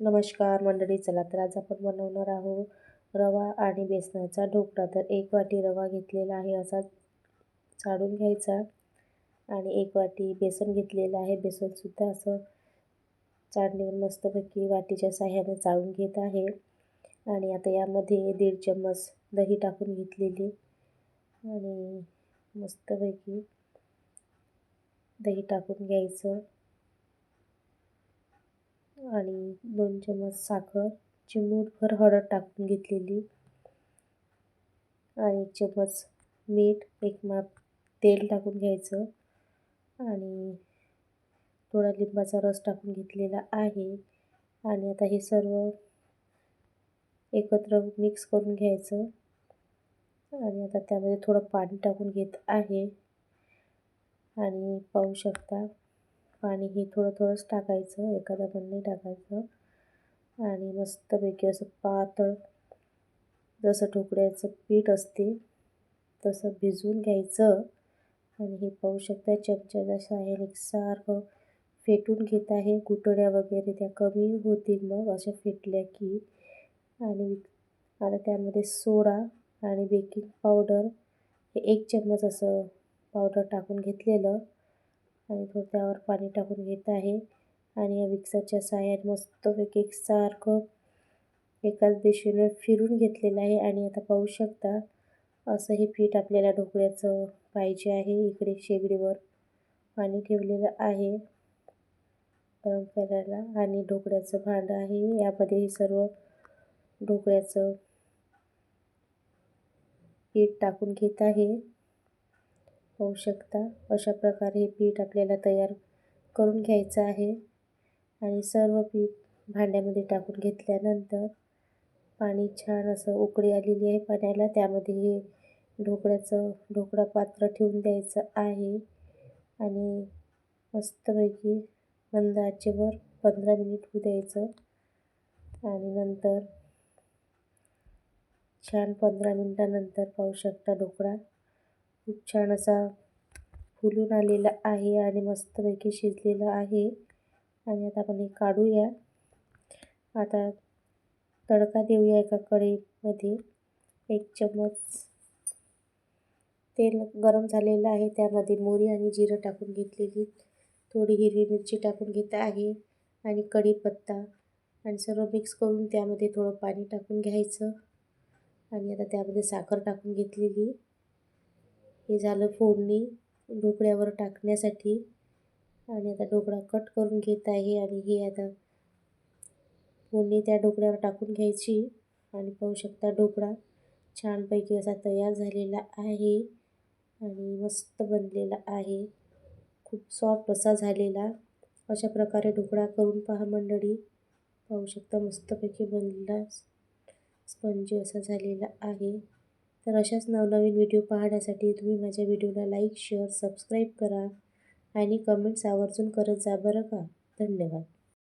नमस्कार मंडळी चला तर आज आपण बनवणार आहोत रवा आणि बेसनाचा ढोकळा. तर एक वाटी रवा घेतलेला आहे असा चाळून घ्यायचा. आणि एक वाटी बेसन घेतलेलं आहे. बेसनसुद्धा असं चाळणीवर मस्तपैकी वाटीच्या साह्याने चाळून घेत आहे. आणि आता यामध्ये दीड चम्मच दही टाकून घेतलेली. आणि मस्तपैकी दही टाकून घ्यायचं. आणि दोन चम्मच साखर चिमूटभर हळद टाकून घेतलेली. आणि एक चम्मच मीठ एक माप तेल टाकून घ्यायचं. आणि थोडा लिंबाचा रस टाकून घेतलेला आहे. आणि आता हे सर्व एकत्र मिक्स करून घ्यायचं. आणि आता त्यामध्ये थोडं पाणी टाकून घेत आहे. आणि पाहू शकता पाणी हे थोडं थोडंच टाकायचं एखादा पण नाही टाकायचं. आणि मस्तपैकी असं पातळ जसं ठोकड्याचं पीठ असते तसं भिजवून घ्यायचं. आणि हे पाहू शकता चमच्याच्या साह्याने सारखं फेटून घेत आहे. गुटड्या वगैरे त्या कमी होतील मग अशा फेटल्या की. आणि आता त्यामध्ये सोडा आणि बेकिंग पावडर हे एक चम्मच असं पावडर टाकून घेतलेलं. आणि तो त्यावर पाणी टाकून घेत आहे. आणि या मिक्सरच्या साह्याने मस्तपैकी एक सारखं एकाच दिशेने फिरून घेतलेलं आहे. आणि आता पाहू शकता असं हे पीठ आपल्याला ढोकळ्याचं पाहिजे आहे इकडे शेगडीवर. पाणी ठेवलेलं आहे गरम करायला आणि ढोकळ्याचं भांडं आहे. यामध्ये हे सर्व ढोकळ्याचं पीठ टाकून घेत आहे. पाहू शकता. अशा प्रकारे हे पीठ आपल्याला तयार करून घ्यायचं आहे. आणि सर्व पीठ भांड्यामध्ये टाकून घेतल्यानंतर पाणी छान असं उकळी आलेली आहे पाण्याला. त्यामध्ये हे ढोकळ्याचं ढोकळा पात्र ठेवून द्यायचं आहे. आणि मस्तपैकी मंद आचेवर पंधरा मिनिट होऊ द्यायचं. आणि नंतर छान पंधरा मिनटानंतर पाहू शकता ढोकळा. खूप छान असा फुलून आलेला आहे आणि मस्तपैकी शिजलेला आहे. आणि आता आपण हे काढूया. आता तडका देऊया एका कढईमध्ये. एक चम्मच तेल गरम झालेलं आहे. त्यामध्ये मोरी आणि जिरं टाकून घेतलेली. थोडी हिरवी मिरची टाकून घेत आहे. आणि कढीपत्ता आणि सर्व मिक्स करून त्यामध्ये थोडं पाणी टाकून घ्यायचं. आणि आता त्यामध्ये साखर टाकून घेतलेली. हे झालं फोडणी ढोकळ्यावर टाकण्यासाठी. आणि आता ढोकळा कट करून घेत आहे आणि हे आता फोडणी त्या ढोकळ्यावर टाकून घ्यायची. आणि पाहू शकता ढोकळा छानपैकी असा तयार झालेला आहे आणि मस्त बनलेला आहे. खूप सॉफ्ट असा झालेला. अशा प्रकारे ढोकळा करून पहा मंडळी. पाहू शकता मस्तपैकी बनलेला स्पंजी असा झालेला आहे. तर अशाच नवनवीन व्हिडिओ पाहण्यासाठी तुम्ही माझ्या व्हिडिओला लाईक शेअर सबस्क्राईब करा आणि कमेंट्स आवर्जून करत जा बरं का? धन्यवाद.